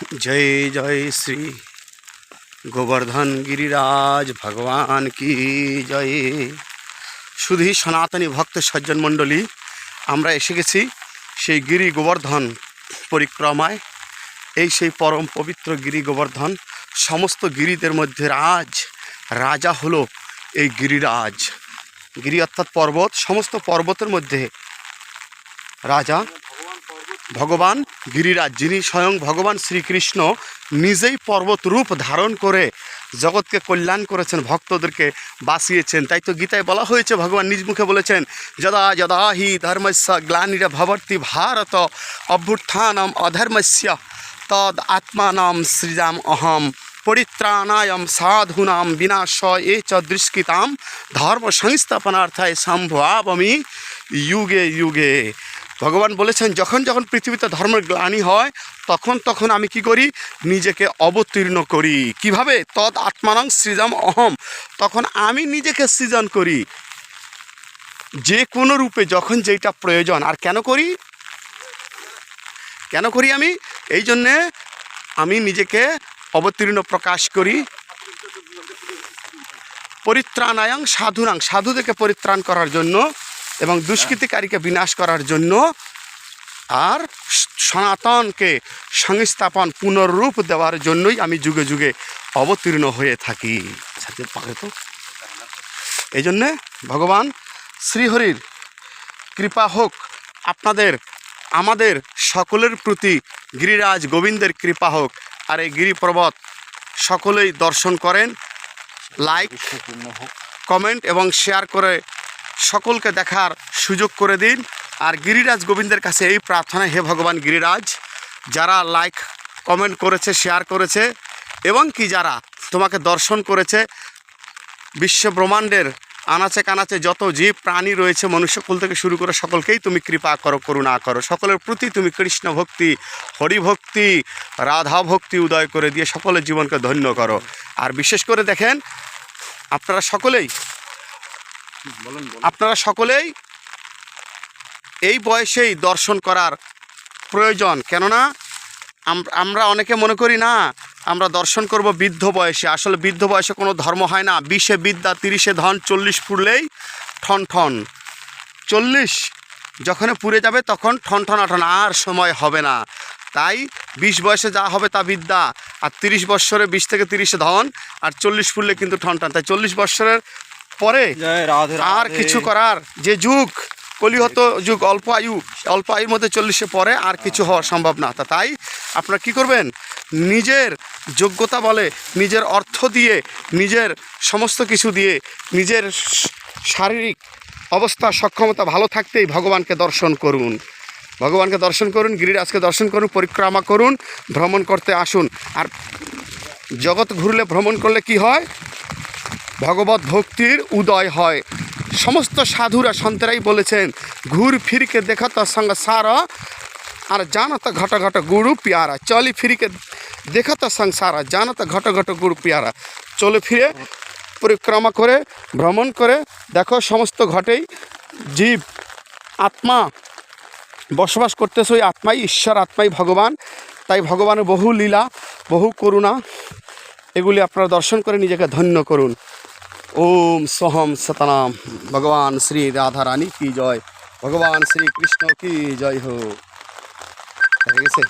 जय जय श्री গোবর্ধন গিরিরাজ ভগবান কি জয় শুধু সনাতনী ভক্ত সজ্জন মণ্ডলী আমরা এসে গেছি সেই গিরি গোবর্ধন পরিক্রমায় এই সেই পরম পবিত্র গিরি গোবর্ধন সমস্ত গিরিদের মধ্যে রাজ রাজা হলো এই গিরিরাজ গিরি অর্থাৎ পর্বত সমস্ত পর্বতের মধ্যে রাজা ভগবান গিরিরাজ, যিনি স্বয়ং ভগবান শ্রীকৃষ্ণ, নিজেই পর্বত রূপ ধারণ করে জগৎকে কল্যাণ করেছেন, ভক্তদেরকে বাঁচিয়েছেন। তাই তো গীতায় বলা হয়েছে, ভগবান নিজ মুখে বলেছেন, যদা যদা হি ধর্মস্য গ্লানির ভবর্তি ভারত, অভ্যুত্থানম অধর্মস্য, তদ আত্মানাম সৃজাম অহম, পরিত্রাণায়ম সাধুনাম বিনাশ এ চ দৃষ্কৃতাম ধর্ম সংস্থাপনার্থায় সম্ভাবমি, যুগে যুগে। ভগবান বলেছেন, যখন যখন পৃথিবীতে ধর্মের গ্লানি হয়, তখন তখন আমি কি করি? নিজেকে অবতীর্ণ করি। কীভাবে? তদ আত্মানং সৃজম অহম। তখন আমি নিজেকে সৃজন করি। যে কোনো রূপে যখন যেটা প্রয়োজন। আর কেন করি? কেন করি আমি? এই জন্যে আমি নিজেকে অবতীর্ণ প্রকাশ করি। পরিত্রাণায়ং সাধুরাং সাধুদেরকে পরিত্রাণ করার জন্য এবং দুষ্কৃতিকারীকে বিনাশ করার জন্য আর সনাতনকে সংস্থাপন পুনরূপ দেওয়ার জন্যই আমি যুগে যুগে অবতীর্ণ হয়ে থাকি। সাথে তো। এই জন্যে ভগবান শ্রীহরির কৃপা হোক আপনাদের আমাদের সকলের প্রতি গিরিরাজ গোবিন্দের কৃপা হোক আর এই গিরিপর্বত সকলেই দর্শন করেন লাইক কমেন্ট এবং শেয়ার করে সকলকে দেখার সুযোগ করে দিন। আর গিরিরাজ গোবিন্দের কাছে এই প্রার্থনা হে ভগবান গিরিরাজ, যারা লাইক কমেন্ট করেছে শেয়ার করেছে, এবং কি যারা তোমাকে দর্শন করেছে, বিশ্ব ব্রহ্মাণ্ডের আনাচে কানাচে যত জীব প্রাণী রয়েছে মনুষ্যকুল থেকে শুরু করে সকলকেই তুমি কৃপা করো, করুণা করো। সকলের প্রতি তুমি কৃষ্ণ ভক্তি, হরি ভক্তি, রাধা ভক্তি উদয় করে দিয়ে সকলের জীবনকে ধন্য করো। আর বিশেষ করে দেখেন, আপনারা সকলেই আপনারা সকলেই এই বয়সেই দর্শন করার প্রয়োজন। কেননা আমরা অনেকে মনে করি না, আমরা দর্শন করব বৃদ্ধ বয়সে। আসলে বৃদ্ধ বয়সে কোনো ধর্ম হয় না। বিশে বিদ্যা, তিরিশে ধন, চল্লিশ পুরলেই ঠন ঠন। চল্লিশ যখন পুড়ে যাবে তখন ঠন ঠন আঠন, আর সময় হবে না। তাই বিশ বয়সে যা হবে তা বিদ্যা, আর তিরিশ বৎসরে বিশ থেকে তিরিশে ধন, আর চল্লিশ ফুললে কিন্তু ঠন। তাই চল্লিশ বৎসরের পরে আর কিছু করার যে যুগ কলিহত যুগ অল্প আয়ু অল্প আয়ুর মধ্যে চল্লিশে পরে আর কিছু হওয়া সম্ভব না। তা তাই আপনারা কি করবেন? নিজের যোগ্যতা বলে নিজের অর্থ দিয়ে নিজের সমস্ত কিছু দিয়ে নিজের শারীরিক অবস্থা সক্ষমতা ভালো থাকতেই ভগবানকে দর্শন করুন। ভগবানকে দর্শন করুন গিরিরাজকে দর্শন করুন পরিক্রমা করুন ভ্রমণ করতে আসুন। আর জগৎ ঘুরলে ভ্রমণ করলে কি হয়? ভগবত ভক্তির উদয় হয়। সমস্ত সাধুরা সন্তেরাই বলেছেন, ঘুর ফিরকে দেখত সঙ্গ সার, আর জানত ঘট ঘট গুরু পিয়ারা। চলি ফিরকে দেখত সংসার জানত ঘট ঘট গুরু পিয়ারা। চলে ফিরে, পরিক্রমা করে, ভ্রমণ করে, দেখো সমস্ত ঘটেই জীব, আত্মা বসবাস করতেছে, ওই আত্মাই ঈশ্বর, আত্মাই ভগবান। তাই ভগবানের বহু লীলা, বহু করুণা, এগুলি আপনারা দর্শন করে নিজেকে ধন্য করুন। সতনাম ভগবান শ্রী রাধা রানী কি জয় ভগবান শ্রী কৃষ্ণ কি জয় হো দেখা গেছে